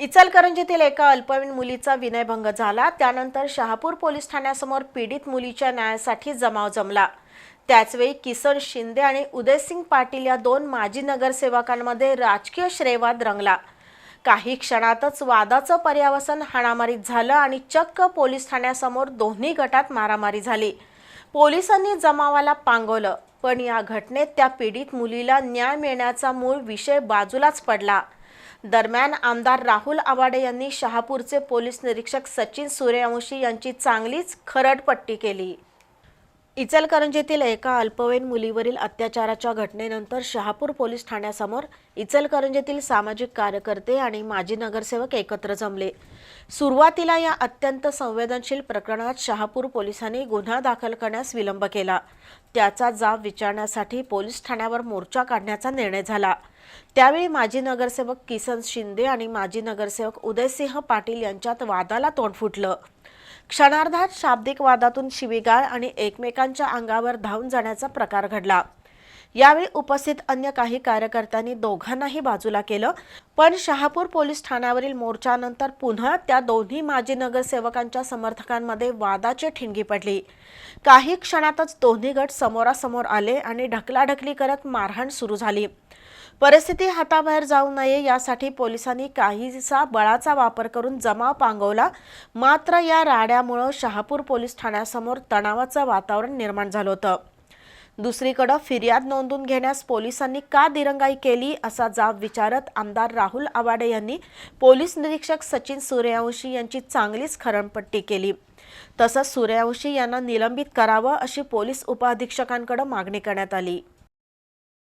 इचलकरंजीतील एका अल्पवयीन मुलीचा विनयभंग झाला. त्यानंतर शहापूर पोलीस ठाण्यासमोर पीडित मुलीच्या न्यायासाठी जमाव जमला. त्याचवेळी किसन शिंदे आणि उदयसिंग पाटील या दोन माजी नगरसेवकांमध्ये राजकीय श्रेयवाद रंगला. काही क्षणातच वादाचं पर्यावसन हाणामारीत झालं आणि चक्क पोलीस ठाण्यासमोर दोन्ही गटात मारामारी झाली. पोलिसांनी जमावाला पांगवलं पण या घटनेत त्या पीडित मुलीला न्याय मिळण्याचा मूळ विषय बाजूलाच पडला. दरम्यान आमदार राहुल आवाडे यांनी शहापूरचे पोलीस निरीक्षक सचिन सूर्यवंशी यांची चांगलीच खरडपट्टी केली. इचलकरंजीतील एका अल्पवयीन मुलीवरील अत्याचाराच्या घटनेनंतर शहापूर पोलीस ठाण्यासमोर इचलकरंजीतील सामाजिक कार्यकर्ते आणि माजी नगरसेवक एकत्र जमले. सुरुवातीला या अत्यंत संवेदनशील प्रकरणात शहापूर पोलिसांनी गुन्हा दाखल करण्यास विलंब केला. त्याचा जाब विचारण्यासाठी पोलीस ठाण्यावर मोर्चा काढण्याचा निर्णय झाला. त्यावेळी माजी नगरसेवक किसन शिंदे आणि माजी नगरसेवक उदयसिंह पाटील यांच्यात वादाला तोंड फुटलं. क्षणार्धात शाब्दिक वादातून शिवीगाळ आणि एकमेकांच्या अंगावर धावून जाण्याचा प्रकार घडला. यावेळी उपस्थित अन्य काही कार्यकर्त्यांनी दोघांनाही बाजूला केलं पण शहापूर पोलीस ठाण्यावरील मोर्चानंतर पुन्हा त्या दोन्ही माजी नगरसेवकांच्या समर्थकांमध्ये वादाची ठिणगी पडली. काही क्षणातच दोन्ही गट समोरासमोर आले आणि ढकलाढकली करत मारहाण सुरू झाली. परिस्थिती हाताबाहेर जाऊ नये यासाठी पोलिसांनी काहीसा बळाचा वापर करून जमाव पांगवला. मात्र या राड्यामुळं शहापूर पोलीस ठाण्यासमोर तणावाचं वातावरण निर्माण झालं होतं. दुसरीकडं फिर्याद नोंदून घेण्यास पोलिसांनी का दिरंगाई केली असा जाब विचारत आमदार राहुल आवाडे यांनी पोलीस निरीक्षक सचिन सूर्यवंशी यांची चांगलीच खरणपट्टी केली. तसंच सूर्यवंशी यांना निलंबित करावं अशी पोलीस उपअधीक्षकांकडे मागणी करण्यात आली.